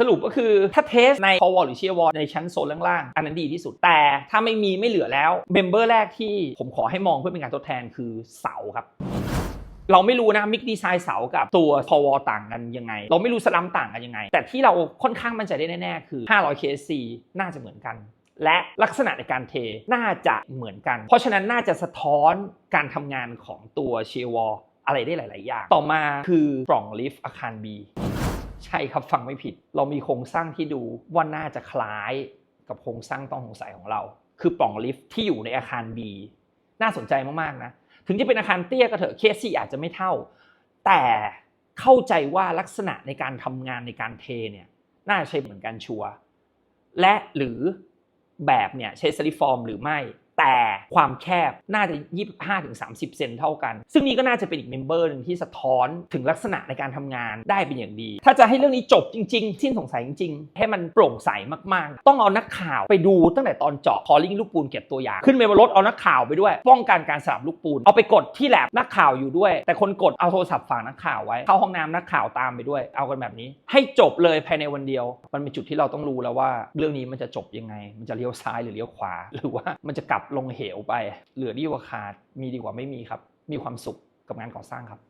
สรุปก็คือถ้าเทสใน core wall หรือ shear wall ในชั้นโซนล่างๆอันนั้นดีที่สุด แต่ถ้าไม่มีไม่เหลือแล้วเมมเบอร์แรกที่ผมขอให้มองเพื่อเป็นการทดแทนคือเสาครับเราไม่รู้นะมิกดีไซน์เสากับตัว core wall ต่างกันยังไง เราไม่รู้สลัมต่างกันยังไง แต่ที่เราค่อนข้างมั่นใจได้แน่ๆ คือ 500 KSC น่าจะเหมือนกัน และลักษณะในการเทน่าจะเหมือนกัน เพราะฉะนั้นน่าจะสะท้อนการทำงานของตัวเชวออะไรได้หลาย ๆ อย่าง ต่อมาคือปล่องลิฟต์อาคาร B ใช่ครับฟังไม่ผิด เรามีโครงสร้างที่ดูว่าน่าจะคล้ายกับโครงสร้างต้องสงสัยของเรา คือปล่องลิฟต์ที่อยู่ในอาคาร B น่าสนใจมากๆนะถึงจะเป็นอาคารเตี้ยก็เถอะเคสซี่อาจจะไม่เท่า แต่เข้าใจว่าลักษณะในการทำงานในการเทเนี่ยน่าจะใช่เหมือนกันชัวร์และหรือแบบเนี่ยใช้สลิฟอร์มหรือไม่ แต่ความแคบน่าจะ 25-30 เซนเท่ากัน ซึ่งนี่ก็น่าจะเป็นอีกเมมเบอร์หนึ่งที่สะท้อนถึงลักษณะในการทำงานได้เป็นอย่างดี ถ้าจะให้เรื่องนี้จบจริง ๆ สิ้นสงสัยจริง ๆ ให้มันโปร่งใสมากๆ ต้องเอานักข่าวไปดูตั้งแต่ตอนเจาะคอลิงลูกปูนเก็บตัวอย่าง ขึ้นไปบนรถเอานักข่าวไปด้วย ป้องกันการสลับลูกปูน เอาไปกดที่แลบนักข่าวอยู่ด้วย แต่คนกดเอาโทรศัพท์ฝากนักข่าวไว้ เข้าห้องน้ำนักข่าวตามไปด้วย เอากันแบบนี้ ให้จบเลยภายในวันเดียว มันเป็นจุดที่เราต้องรู้แล้วว่า เรื่องนี้มันจะจบยังไง มันจะเลี้ยวซ้ายหรือเลี้ยวขวา หรือว่ามันจะกลับลงเหวไป เหลือดีกว่าขาดมีดีกว่าไม่มีครับ มีความสุขกับงานก่อสร้างครับ